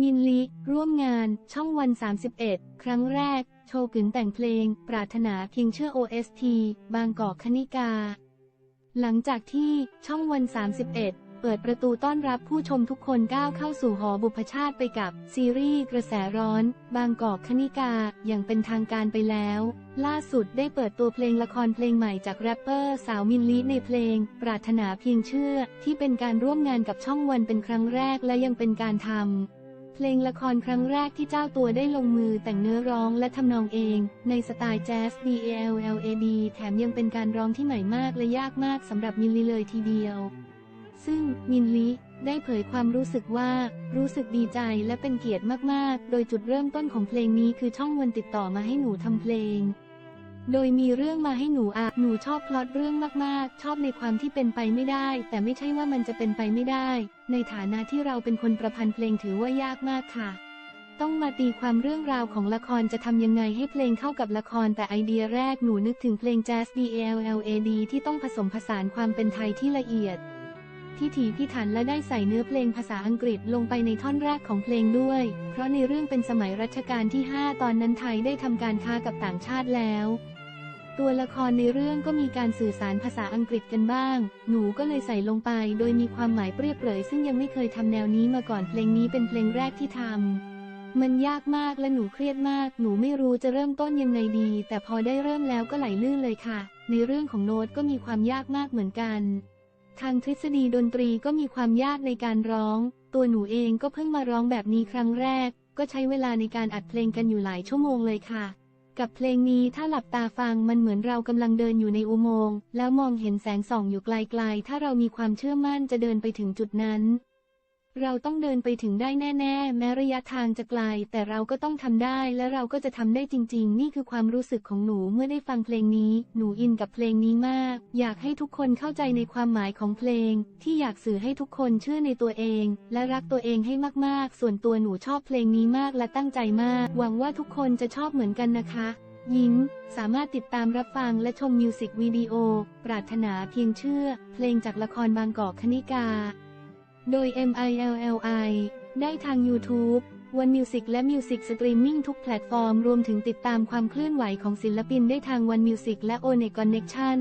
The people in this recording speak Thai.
มินลิ ร่วมงาน ช่องวัน 31 ครั้งแรก โชว์กึนแต่งเพลง ปรารถนาเพียงเชื่อ OST บางกอกคณิกา หลังจากที่ช่องวัน 31 เปิดประตูต้อนรับผู้ชมทุกคนก้าวเข้าสู่หอบุพชาติไปกับ ซีรีส์กระแสร้อน บางกอกคณิกา อย่างเป็นทางการไปแล้ว ล่าสุดได้เปิดตัวเพลงละครเพลงใหม่จากแรปเปอร์สาวมินลิในเพลง ปรารถนาเพียงเชื่อ ที่เป็นการร่วมงานกับช่องวันเป็นครั้งแรกและยังเป็นการทำ เพลงละครครั้งแรกที่เจ้าตัวได้ลงมือแต่งเนื้อร้องและทำนองเอง ในสไตล์แจ๊ส B A L L A D แถมยังเป็นการร้องที่ใหม่มากและยากมากสำหรับมินลีเลยทีเดียว ซึ่งมินลีได้เผยความรู้สึกว่า รู้สึกดีใจและเป็นเกียรติมาก ๆ โดยจุดเริ่มต้นของเพลงนี้คือช่องวันติดต่อมาให้หนูทำเพลง โดยมีเรื่องมาให้หนูอะหนูชอบพล็อตเรื่องมากๆ ชอบในความที่เป็นไปไม่ได้ แต่ไม่ใช่ว่ามันจะเป็นไปไม่ได้ ในฐานะที่เราเป็นคนประพันธ์เพลงถือว่ายากมากค่ะ ต้องมาตีความเรื่องราวของละครจะทำยังไงให้เพลงเข้ากับละครแต่ไอเดียแรกหนูนึกถึงเพลงแจ๊ส D L L A D ที่ต้องผสมผสานความเป็นไทยที่ละเอียด พิถีพิถันและได้ใส่เนื้อเพลงภาษาอังกฤษลงไปในท่อนแรกของเพลงด้วย เพราะในเรื่องเป็นสมัยรัชกาลที่ 5 ตอนนั้นไทยได้ทำการค้ากับต่างชาติแล้ว ตัวละครในเรื่องก็มีการสื่อสารภาษาอังกฤษกันบ้าง หนูก็เลยใส่ลงไป โดยมีความหมายเปรียบเปรยซึ่งยังไม่เคยทำแนวนี้มาก่อนเพลงนี้เป็นเพลงแรกที่ทำมันยากมากและหนูเครียดมาก หนูไม่รู้จะเริ่มต้นยังไงดี แต่พอได้เริ่มแล้วก็ไหลลื่นเลยค่ะ ในเรื่องของโน้ตก็มีความยากมากเหมือนกัน ทางทฤษฎีดนตรีก็มีความยากในการร้อง ตัวหนูเองก็เพิ่งมาร้องแบบนี้ครั้งแรก ก็ใช้เวลาในการอัดเพลงกันอยู่หลายชั่วโมงเลยค่ะ กับเพลงนี้ถ้าหลับตาฟังมันเหมือนเรากำลังเดินอยู่ในอุโมงค์แล้วมองเห็นแสงส่องอยู่ไกลๆ ถ้าเรามีความเชื่อมั่นจะเดินไปถึงจุดนั้น เราต้องเดินไปถึงได้แน่ ๆ แม้ระยะทางจะไกล แต่เราก็ต้องทำได้และเราก็จะทำได้จริง ๆ นี่คือความรู้สึกของหนูเมื่อได้ฟังเพลงนี้ หนูอินกับเพลงนี้มาก อยากให้ทุกคนเข้าใจในความหมายของเพลง ที่อยากสื่อให้ทุกคนเชื่อในตัวเอง และรักตัวเองให้มากๆ ส่วนตัวหนูชอบเพลงนี้มากและตั้งใจมาก หวังว่าทุกคนจะชอบเหมือนกันนะคะยิ้ม สามารถติดตามรับฟังและชมมิวสิกวิดีโอ ปรารถนาเพียงเชื่อ เพลงจากละครบางกอกคณิกา โดย MILLI ได้ทาง YouTube วันมิวสิกและมิวสิกสตรีมมิ่งทุกแพลตฟอร์ม รวมถึงติดตามความเคลื่อนไหวของศิลปินได้ทางวันมิวสิกและ o n e Connection